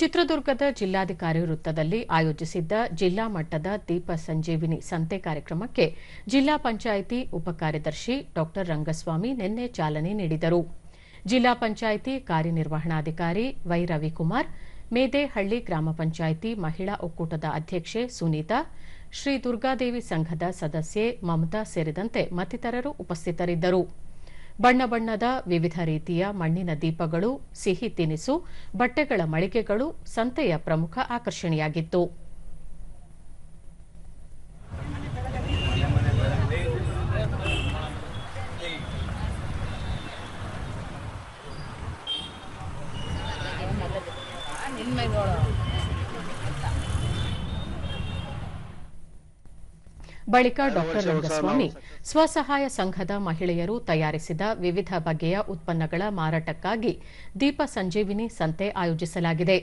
ಚಿತ್ರದುರ್ಗದ ಜಿಲ್ಲಾಧಿಕಾರಿ ವೃತ್ತದಲ್ಲಿ ಆಯೋಜಿಸಿದ್ದ ಜಿಲ್ಲಾ ಮಟ್ಟದ ದೀಪ ಸಂಜೀವಿನಿ ಸಂತೆ ಕಾರ್ಯಕ್ರಮಕ್ಕೆ ಜಿಲ್ಲಾ ಪಂಚಾಯಿತಿ ಉಪಕಾರ್ಯದರ್ಶಿ ಡಾ ರಂಗಸ್ವಾಮಿ ನಿನ್ನೆ ಚಾಲನೆ ನೀಡಿದರು. ಜಿಲ್ಲಾ ಪಂಚಾಯಿತಿ ಕಾರ್ಯನಿರ್ವಹಣಾಧಿಕಾರಿ ವೈ ರವಿಕುಮಾರ್ ಮೇದೇಹಳ್ಳಿ ಗ್ರಾಮ ಪಂಚಾಯಿತಿ ಮಹಿಳಾ ಒಕ್ಕೂಟದ ಅಧ್ಯಕ್ಷೆ ಸುನೀತಾ, ಶ್ರೀ ದುರ್ಗಾದೇವಿ ಸಂಘದ ಸದಸ್ಯೆ ಮಮತಾ ಸೇರಿದಂತೆ ಮತ್ತಿತರರು ಉಪಸ್ಥಿತರಿದ್ದರು. ಬಣ್ಣ ಬಣ್ಣದ ವಿವಿಧ ರೀತಿಯ ಮಣ್ಣಿನ ದೀಪಗಳು ಸಿಹಿ ತಿನಿಸು ಬಟ್ಟೆಗಳ ಮಳಿಗೆಗಳು ಸಂತೆಯ ಪ್ರಮುಖ ಆಕರ್ಷಣೆಯಾಗಿತ್ತು. ಬಳಿಕ ಡಾ ರಂಗಸ್ವಾಮಿ ಸ್ವಸಹಾಯ ಸಂಘದ ಮಹಿಳೆಯರು ತಯಾರಿಸಿದ ವಿವಿಧ ಬಗೆಯ ಉತ್ಪನ್ನಗಳ ಮಾರಾಟಕ್ಕಾಗಿ ದೀಪ ಸಂಜೀವಿನಿ ಸಂತೆ ಆಯೋಜಿಸಲಾಗಿದೆ.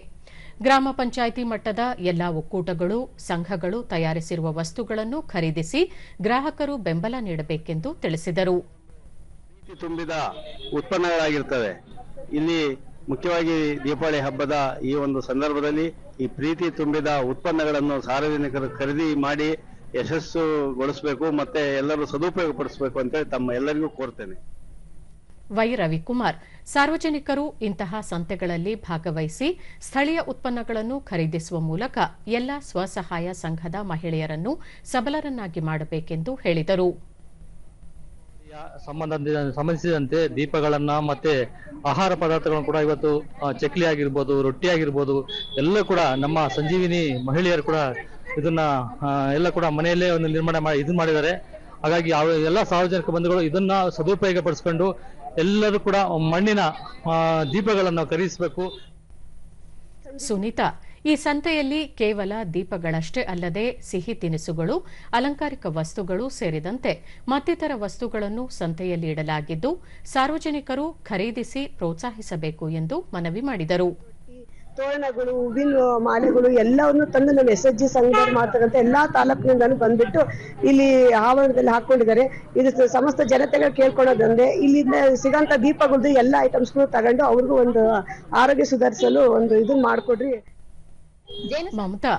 ಗ್ರಾಮ ಪಂಚಾಯಿತಿ ಮಟ್ಟದ ಎಲ್ಲಾ ಒಕ್ಕೂಟಗಳು ಸಂಘಗಳು ತಯಾರಿಸಿರುವ ವಸ್ತುಗಳನ್ನು ಖರೀದಿಸಿ ಗ್ರಾಹಕರು ಬೆಂಬಲ ನೀಡಬೇಕೆಂದು ತಿಳಿಸಿದರು. ಪ್ರೀತಿ ತುಂಬಿದ ಉತ್ಪನ್ನಗಳಾಗಿರ್ತವೆ. ಇಲ್ಲಿ ಮುಖ್ಯವಾಗಿ ದೀಪಾವಳಿ ಹಬ್ಬದ ಈ ಒಂದು ಸಂದರ್ಭದಲ್ಲಿ ಈ ಪ್ರೀತಿ ತುಂಬಿದ ಉತ್ಪನ್ನಗಳನ್ನು ಸಾರ್ವಜನಿಕರು ಖರೀದಿ ಮಾಡಿ ಯಶಸ್ಸುಗೊಳಿಸಬೇಕು ಮತ್ತೆ ಎಲ್ಲರೂ ಸದುಪಯೋಗ ಪಡಿಸಬೇಕು ಅಂತ ತಮ್ಮ ಎಲ್ಲರಿಗೂ ಕೋರ್ತೇನೆ. ವೈ ರವಿಕುಮಾರ್ ಸಾರ್ವಜನಿಕರು ಇಂತಹ ಸಂತೆಗಳಲ್ಲಿ ಭಾಗವಹಿಸಿ ಸ್ಥಳೀಯ ಉತ್ಪನ್ನಗಳನ್ನು ಖರೀದಿಸುವ ಮೂಲಕ ಎಲ್ಲ ಸ್ವಸಹಾಯ ಸಂಘದ ಮಹಿಳೆಯರನ್ನು ಸಬಲರನ್ನಾಗಿ ಮಾಡಬೇಕೆಂದು ಹೇಳಿದರು. ಸಂಬಂಧಿಸಿದಂತೆ ದೀಪಗಳನ್ನ ಮತ್ತೆ ಆಹಾರ ಪದಾರ್ಥಗಳನ್ನು ಕೂಡ ಇವತ್ತು ಚಕ್ಲಿ ಆಗಿರ್ಬೋದು ರೊಟ್ಟಿ ಆಗಿರ್ಬೋದು ಎಲ್ಲ ಕೂಡ ನಮ್ಮ ಸಂಜೀವಿನಿ ಮಹಿಳೆಯರು ಕೂಡ ಇದನ್ನ ಎಲ್ಲ ಕೂಡ ಮನೆಯಲ್ಲೇ ಒಂದು ನಿರ್ಮಾಣ ಮಾಡಿ ಇದು ಮಾಡಿದ್ದಾರೆ. ಹಾಗಾಗಿ ಎಲ್ಲ ಸಾರ್ವಜನಿಕ ಬಂಧುಗಳು ಇದನ್ನ ಸದುಪಯೋಗ ಪಡಿಸ್ಕೊಂಡು ಎಲ್ಲರೂ ಕೂಡ ಮಣ್ಣಿನ ದೀಪಗಳನ್ನು ಖರೀದಿಸಬೇಕು ಸುನೀತಾ, ಈ ಸಂತೆಯಲ್ಲಿ ಕೇವಲ ದೀಪಗಳಷ್ಟೇ ಅಲ್ಲದೆ ಸಿಹಿ ತಿನಿಸುಗಳು, ಅಲಂಕಾರಿಕ ವಸ್ತುಗಳು ಸೇರಿದಂತೆ ಮತ್ತಿತರ ವಸ್ತುಗಳನ್ನು ಸಂತೆಯಲ್ಲಿ ಇಡಲಾಗಿದ್ದು, ಸಾರ್ವಜನಿಕರು ಖರೀದಿಸಿ ಪ್ರೋತ್ಸಾಹಿಸಬೇಕು ಎಂದು ಮನವಿ ಮಾಡಿದರು. ತೋರಣಗಳು ಹೂವಿನ ಮಾಲೆಗಳು ಎಲ್ಲವನ್ನು ತಂದು ನಮ್ಮ ಎಸ್ ಎಸ್ ಜಿ ಸಂಘದವ್ರು ಮಾಡ್ತಕ್ಕಂಥ ಎಲ್ಲಾ ತಾಲೂಕಿನಿಂದಲೂ ಬಂದ್ಬಿಟ್ಟು ಇಲ್ಲಿ ಆವರಣದಲ್ಲಿ ಹಾಕೊಂಡಿದ್ದಾರೆ. ಇದು ಸಮಸ್ತ ಜನತೆಗಳು ಕೇಳ್ಕೊಳ್ಳೋದಂದ್ರೆ ಇಲ್ಲಿಂದ ಸಿಗಂತ ದೀಪಗಳದ್ದು ಎಲ್ಲ ಐಟಮ್ಸ್ಗಳು ತಗೊಂಡು ಅವ್ರಿಗೂ ಒಂದು ಆರೋಗ್ಯ ಸುಧಾರಿಸಲು ಒಂದು ಇದನ್ನ ಮಾಡ್ಕೊಡ್ರಿ. ಮಮತಾ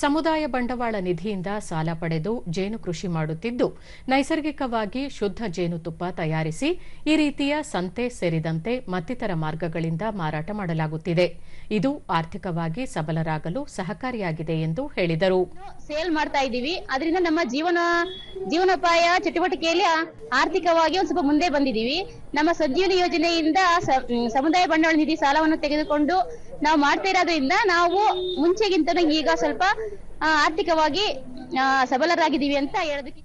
ಸಮುದಾಯ ಬಂಡವಾಳ ನಿಧಿಯಿಂದ ಸಾಲ ಪಡೆದು ಜೇನು ಕೃಷಿ ಮಾಡುತ್ತಿದ್ದು, ನೈಸರ್ಗಿಕವಾಗಿ ಶುದ್ಧ ಜೇನುತುಪ್ಪ ತಯಾರಿಸಿ ಈ ರೀತಿಯ ಸಂತೆ ಸೇರಿದಂತೆ ಮತ್ತಿತರ ಮಾರ್ಗಗಳಿಂದ ಮಾರಾಟ ಮಾಡಲಾಗುತ್ತಿದೆ. ಇದು ಆರ್ಥಿಕವಾಗಿ ಸಬಲರಾಗಲು ಸಹಕಾರಿಯಾಗಿದೆ ಎಂದು ಹೇಳಿದರು. ಸೇಲ್ ಮಾಡ್ತಾ ಇದ್ದೀವಿ. ಅದರಿಂದ ನಮ್ಮ ಜೀವನ, ಜೀವನೋಪಾಯ ಚಟುವಟಿಕೆಯಲ್ಲಿ ಆರ್ಥಿಕವಾಗಿ ಒಂದು ಸ್ವಲ್ಪ ಮುಂದೆ ಬಂದಿದ್ದೀವಿ. ನಮ್ಮ ಸಂಜೀವನಿ ಯೋಜನೆಯಿಂದ ಸಮುದಾಯ ಬಂಡವಾಳ ನಿಧಿ ಸಾಲವನ್ನು ತೆಗೆದುಕೊಂಡು ನಾವು ಮಾಡ್ತಾ ಇರೋದ್ರಿಂದ ನಾವು ಮುಂಚೆಗಿಂತ ಈಗ ಸ್ವಲ್ಪ ಆರ್ಥಿಕವಾಗಿ ಸಬಲರಾಗಿದ್ದೀವಿ ಅಂತ ಹೇಳೋದಕ್ಕೆ